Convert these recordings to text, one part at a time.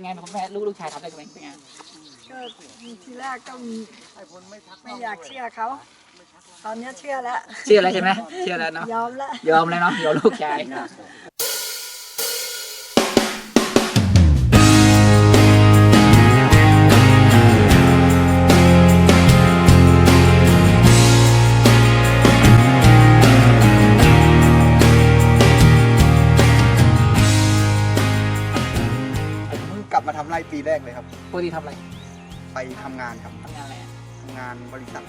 เป็นไงคุณแม่ลูกลูกชายทำได้ไหมเป็นไงก็ทีแรกก็ไม่อยากเชื่อเขา ตอนนี้เชื่อแล้ว เชื่อแล้วใช่ไหมเชื่อแล้วเนาะยอมแล้วยอมเลยเนาะยอมลูกชาย ทำอะไรไปทำงานครับทำงานอะไรอะทำงานบริษัท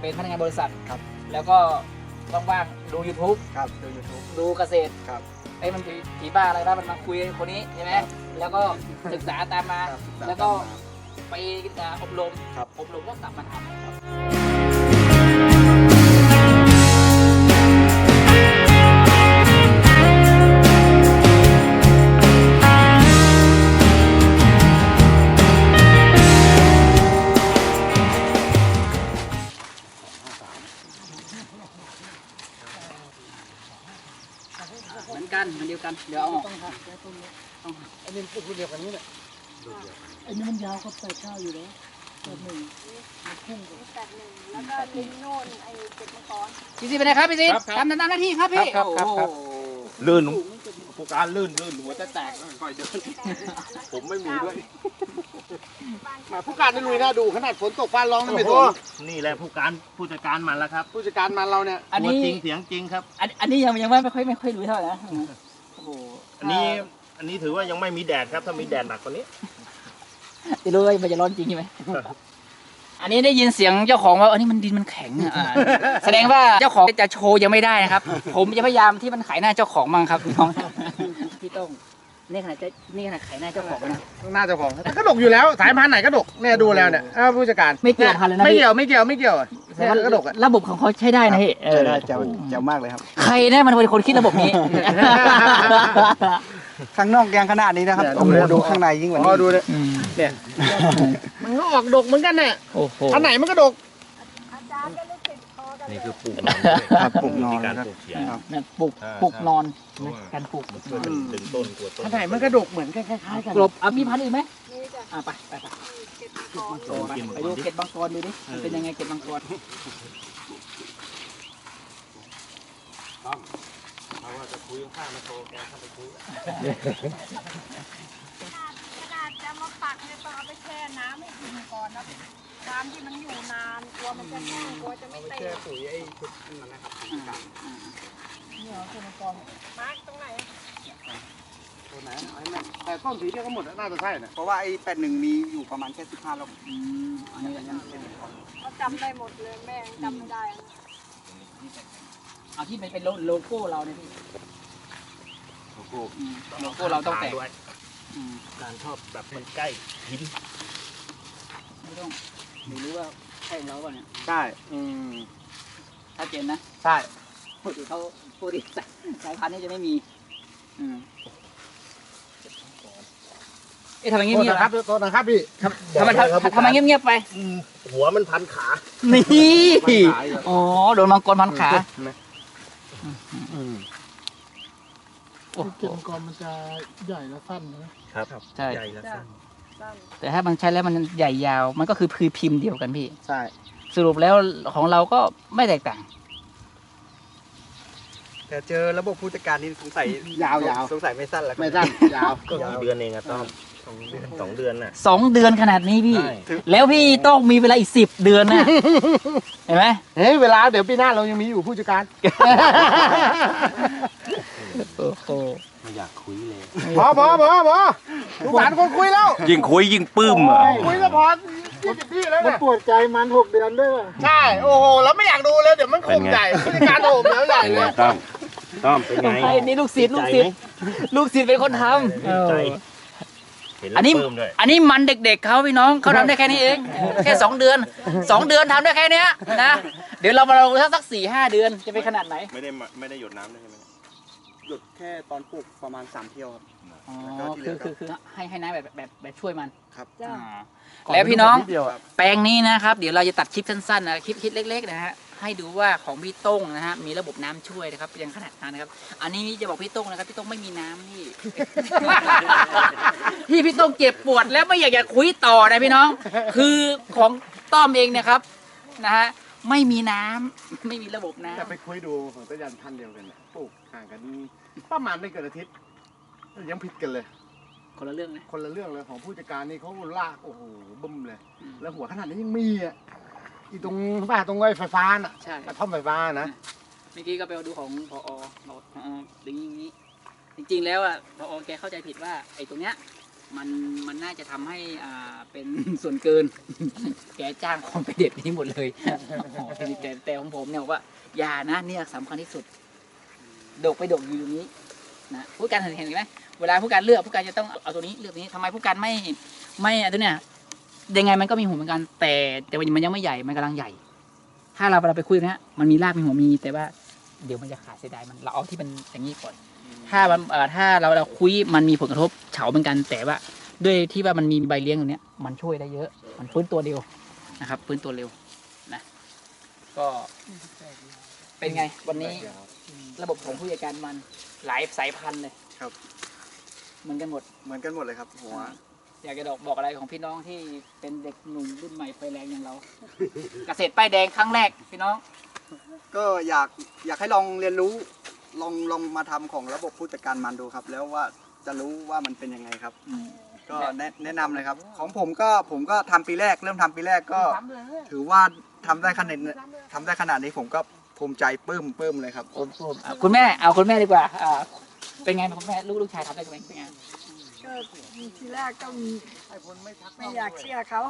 เป็นพนักงานบริษัทครับ แล้วก็ว่างๆดู YouTube ครับดูยูทูบดูเกษตรครับ ไอ้ยมันผีผีบ้าอะไรบ้างมันมาคุยคนนี้ใช่ไหมครับ แล้วก็ศึกษาตามมา ครับแล้วก็ไปอ่าอบรมครับ อบรมก็กลับมาทำ อนกันเหมือนเดียวกัน เดี๋ยวเอาออกอันนี้พวกเดียวกันนี้แหละอันนี้มันยาวก็แปดเก้าอยู่แล้วแปดหนึ่งแล้วก็ลิงโน่นไอ้เจ็ดมังกรพี่ซีเป็นไงครับพี่ซีทำตามหน้าที่ครับพี่ครับครับครับโอ้โหลื่นผู้การลื่นลื่นหัวจะแตกค่อยเดินผมไม่มีด้วย มาผู้การได้ลุยหน้าดูขนาดฝนตกฟ้าร้องนี่ไม่ทนนี่แหละผู้การผู้จัดการมันแล้วครับผู้จัดการมาเราเนี่ยอันตัวนี้จริงเสียงจริงครับ อันอันนี้ยังยังไม่ค่อยไม่ค่อยรู้เท่าไหร่นะโอ้โหอันนี้อันนี้ถือว่ายังไม่มีแดดครับ ถ้ามีแดดหนักกว่านี้จะรู้ว่ามันจะร้อนจริงใช่ไหมอันนี้ได้ยินเสียงเจ้าของว่าอันนี้มันดินมันแข็งอะอ่าแสดงว่าเจ้าของจะโชว์ยังไม่ได้นะครับ ผมจะพยายามที่มันขายหน้าเจ้าของมั่งครับพี่น้องพี่ต้อง นี่ขนาดจะนี่ขนาดขายหน้าเจ้าของนะ หน้าเจ้าของก็ดกอยู่แล้วสายพันธุ์ไหนก็ดกเนี่ยดูแล้วเนี่ยอ้าวผู้จัดการไม่เกี่ยวพันธุ์เลยนะไม่พี่เกี่ยวไม่เกี่ยวไม่เกี่ยวแต่เนี่ยว่าก็ดกอะระบบของเขาใช้ได้นะพี่เออได้เจ๋วเจ๋วมากเลยครับ ใครเนี่ยมันเป็นคนคิดระบบนี้ ข้างนอกยังขนาดนี้นะครับโอ้โหดูข้างในยิ่งกว่านี้ดูเลยอืมมันก็ออกดกเหมือนกันเนี่ยโอ้โหอันไหนมันก็ดก อาจารย์ก็เลย ติดคอกันนี่คือปลูกครับปลูกนอนการครับ ปลูกเขียนนั่นปลูกอ่าปลูกครับนอนการปลูกช่วยกันดึงต้นกลัวต้นอันไหนมันก็ดกเหมือนคล้ายๆกันกลบอะมีพันธุ์อื่นไหมนี่จ้ะอะไปไปไปเจ็ดมังกรไปไปดูเกล็ดบางกรดูดิมันเป็นยังไงเกล็ดบางกรเขาว่าจะคุยข้างมาโทรแกเข้าไปคุยขนาดขนาดจะมาปักเนี่ยต้องเอาไปแช่น้ำให้กินก่อนนะ ความที่มันอยู่นานกลัวมันจะแห้งกลัวจะไม่เตะแช่ปุ๋ยไอ้ชุดนั้นนะครับมาร์กตรงไหนตัวไหนเอาให้แม่นแต่ต้นสีเดียวก็หมดน่าจะใช่นะเพราะว่าไอ้แปดหนึ่งมีอยู่ประมาณแค่สิบห้าลงอืมอันนี้อันนี้เขาจำได้หมดเลยแม่จำไม่ได้อะเอาที่เป็นเป็นโลโก้เราเนี่ยพี่โอ้โหอืมโลโก้เราต้องแตกด้วยการชอบแบบมันใกล้หินไม่ต้อง ไม่รู้ว่าใช่ของเราเปล่าเนี่ยใช่อืมชัดเจนนะใช่ปกติเขาปกติสายพันธุ์นี้จะไม่มี อืมเอ๊ะทำไมเงีโทษยบนะๆครัล่ะบโทษนะครับพี่ทำทำไมทำทำไมเงียบๆไป อืมหัวมันพันขา นี่มันขายอยู่อ๋อ โดนมังกรพันขา อืม โอ้โหเก็บกรมันจะใหญ่และสั้นนะ ครับ ใช่ ใหญ่แล้วสั้น สั้นแต่ถ้ามันใช้แล้วมันใหญ่ยาว มันก็คือพือพิมพ์เดียวกันพี่ ใช่ สรุปแล้วของเราก็ไม่แตกต่าง แต่เจอระบบผู้จัดการนี่สงสัยยาวๆสงสัยไม่สั้นแล้วไม่สั้นยาวก็สองเดือนเองอะต้อมสองเดือนสองเดือนน่ะ สองเดือนขนาดนี้พี่ ใช่ แล้วพี่ต้องมีเวลาอีกสิบเดือนนะ เห็นไหมเฮ้ยเวลาเดี๋ยวปีหน้าเรายังมีอยู่ผู้จัดการ โอ้โหไม่อยากคุยเลยพอพอพอพอทุกหลานคนคุยแล้ว ยิ่งคุยยิ่งปื้มอะคุยแล้วพอยี่สิบปีแล้วมันเนี่ยปวดใจมันหกเดือนด้วยว่ะใช่ โอ้โห แล้วไม่อยากดูเลยเดี๋ยวมันข่มใหญ่ผู้จัดการโหมแล้วใหญ่เลยต้อมต้อมเป็นไงไอ้นี่ลูกศิษย์ลูกศิษย์ลูกศิษย์เป็นคนทำติดใจเห็นอัแล้วนนี้ปลื้มด้วยอันนี้มันเด็กๆเขาพี่น้องเขาทำได้แค่นี้เอง แค่สองเดือนสองเดือนทำได้แค่เนี้ยนะ เดี๋ยวเรามาลองสักสี่ห้าเดือนจะเป็นขนาดไหน ไม่ได้มาไม่ได้หยดน้ำด้วยใช่ไหม หยุดแค่ตอนปลูกประมาณสามเที่ยวครับ อ๋อแล้วก็ที่เหลืคืออคือคือให้ให้น้าแบบแบบแบบช่วยมันครับอ่าแล้วพี่น้องนิดเดียวอะ แปลงนี้นะครับ เดี๋ยวเราจะตัดคลิปสั้นๆนะคลิปคลิปเล็กๆนะฮะให้ดูว่าของพี่โต้งนะฮะมีระบบน้ำช่วยนะครับยังขนาดนั้นนะครับ อันนี้จะบอกพี่โต้งนะครับพี่โต้งไม่มีน้ำนี่ ที่พี่โต้งเจ็บปวดแล้วไม่อยากจะคุยต่อนะพี่น้อง คือของต้อมเองเนะครับนะฮะไม่มีน้ำไม่มีระบบน้ำ แต่ไปคุยดูของตะยันพันธุ์เดียวกันเนี่ยปลูก ห่างกันประมาณไม่เกินอาทิตย์ ยังผิดกันเลย คนละเรื่องนะคนละเรื่องเลยของผู้จัดการนี่เขาลากโอ้โหบึ้มเลย อืม แล้วหัวขนาดนี้ยังมีอะอีตรงบ้านตรงไอ้ไฟฟ้าน่ะใช่ กระท่อมไฟฟ้านะเมื่อกี้ก็ไปดูของพอบอกพอดึงอย่างนี้ จริง ๆ แล้วอะพอแกเข้าใจผิดว่าไอ้ตรงเนี้ยมันมันน่าจะทำให้อ่าเป็น ส่วนเกิน แกจ้างคนไปเด็ดนี้หมดเลยแต่แต่ของผมเนี่ยบอกว่าอย่านะเนี่ยสำคัญที่สุด ดกไปดกอยู่ตรงนี้นะผู้การเห็นเห็นไหมเวลาผู้การเลือกผู้การจะต้องเอาตัวนี้เลือกนี้ทำไมผู้การไม่ไม่อันตัวเนี้ยยังไงมันก็มีหัวเหมือนกัน แต่แต่มันยังไม่ใหญ่มันกำลังใหญ่ ถ้าเราเราไปคุยนะมันมีรากมีหัวมีแต่ว่าเดี๋ยวมันจะขาดเสียดายมันเราเอาที่มันอย่างนี้ก่อนถ้ามันเอ่อถ้าเราเราคุยมันมีผลกระทบเฉาเหมือนกัน แต่ว่าด้วยที่ว่ามันมีใบเลี้ยงตรงเนี้ยมันช่วยได้เยอะ มันฟื้นตัวเร็วนะครับฟื้นตัวเร็วนะก็ เป็นไงวันนี้ระบบของผู้จัดการมันหลายสายพันธุ์เลยครับ เหมือนกันหมดเหมือนกันหมดเลยครับหัวอยากจะบอกบอกอะไรของพี่น้องที่เป็นเด็กหนุ่มรุ่นใหม่ไฟแรงอย่างเรา เกษตรป้ายแดงครั้งแรกพี่น้อง ก็อยากอยากให้ลองเรียนรู้ลองลองมาทำของระบบผู้จัดการมันดูครับ แล้วว่าจะรู้ว่ามันเป็นยังไงครับก็แนะแนะนำเลยครับ ของผมก็ผมก็ทำปีแรก เริ่มทำปีแรกก็ ถือว่าทำได้ขนาดนี้ทำได้ขนาดนี้ผมก็ ภูมิใจปลื้มปลื้มเลยครับโอ้โหอะคุณแม่เอาคุณแม่ดีกว่าอ่าเป็นไงคุณแม่ลูกลูกชายทำได้ไหมเป็นไงก็ทีแรกก็มีไม่อยากเชื่อเขา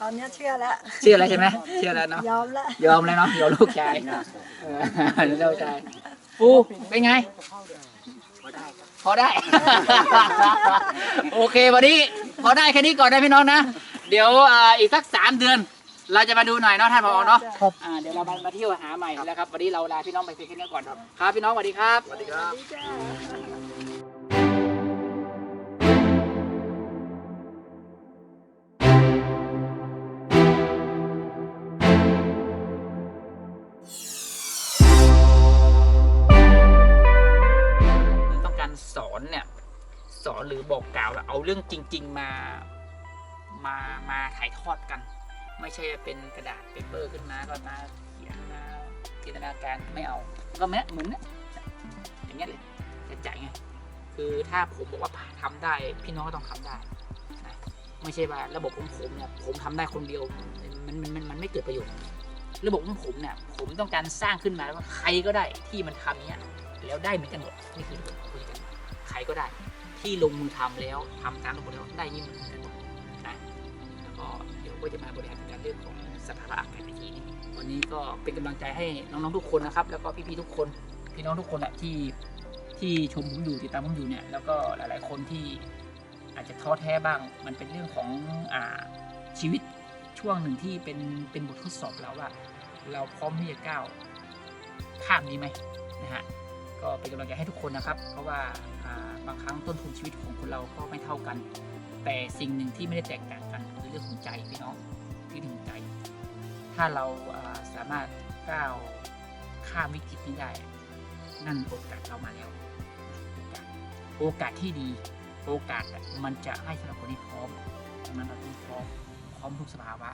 ตอนนี้เชื่อแล้ว เชื่อแล้วใช่ไหมเชื่อแล้วเนาะยอมแล้ว ยอมเลยเนาะยอมลูกชายเออเดี๋ยวลูกชายปูเป็นไง พอได้ โอเควันนี้พอได้แค่นี้ก่อนนะพี่น้องนะ เดี๋ยวอ่าอีกสักสามเดือน เราจะมาดูหน่อยเนาะท่านผอเนาะอ่าเดี๋ยวเรามามาเที่ยวหาใหม่แล้วครับวันนี้เราลาพี่น้องไปเพียงแค่นี้ก่อนครับพี่น้องสวัสดีครับสวัสดีครับดีจ้าต้องการสอนเนี่ยสอนหรือบอกกล่าวเอาเรื่องจริง ๆ มามามาถ่ายทอดกัน ไม่ใช่เป็นกระดาษเปเปอร์ขึ้นมาก็มาเขียนมาจินตนาการไม่เอา ก็เหมือนเหมือนเนี่ยอย่างเงี้ยเลยจะจ่ายไงคือถ้าผมบอกว่าทำได้ พี่น้องก็ต้องทำได้นะไม่ใช่ว่าระบบของผมเนี่ยผมทำได้คนเดียวมันมันมันมันไม่เกิดประโยชน์ระบบของผมเนี่ยผมต้องการสร้างขึ้นมาว่าใครก็ได้ที่มันทำเนี้ยแล้วได้เหมือนกันหมดนี่คือระบบของผู้จัดการใครก็ได้ ที่ลงมือทำแล้วทำตามระบบแล้วได้ยิ่งเหมือนกันหมดนะแล้วก็เดี๋ยวก็จะมาบริหาร รื่องของสภาพอากาศในทีนี้วันนี้ก็เป็นกำลังใจให้น้องๆทุกคนนะครับ แล้วก็พี่ๆทุกคนพี่น้องทุกคนอะที่ที่ชมผมอยู่ติดตามผมอยู่เนี่ย แล้วก็หลาย ๆ คนที่อาจจะท้อแท้บ้าง มันเป็นเรื่องของอ่าชีวิตช่วงหนึ่งที่เป็นเป็นบททดสอบเราว่า เราพร้อมที่จะก้าวข้ามนี้ไหมนะฮะก็เป็นกำลังใจให้ทุกคนนะครับ เพราะว่าอ่าบางครั้งต้นทุนชีวิตของคนเราก็ไม่เท่ากัน แต่สิ่งหนึ่งที่ไม่ได้แตกต่างกันคือเรื่องของใจพี่น้อง ที่ถึงใจ ถ้าเราสามารถก้าวข้ามวิกฤตนี้ได้ นั่นโอกาสเรามาแล้ว โอกาสที่ดี โอกาสมันจะให้สำหรับคนที่พร้อมดังนั้นเราต้องพร้อมพร้อมทุกสภาวะ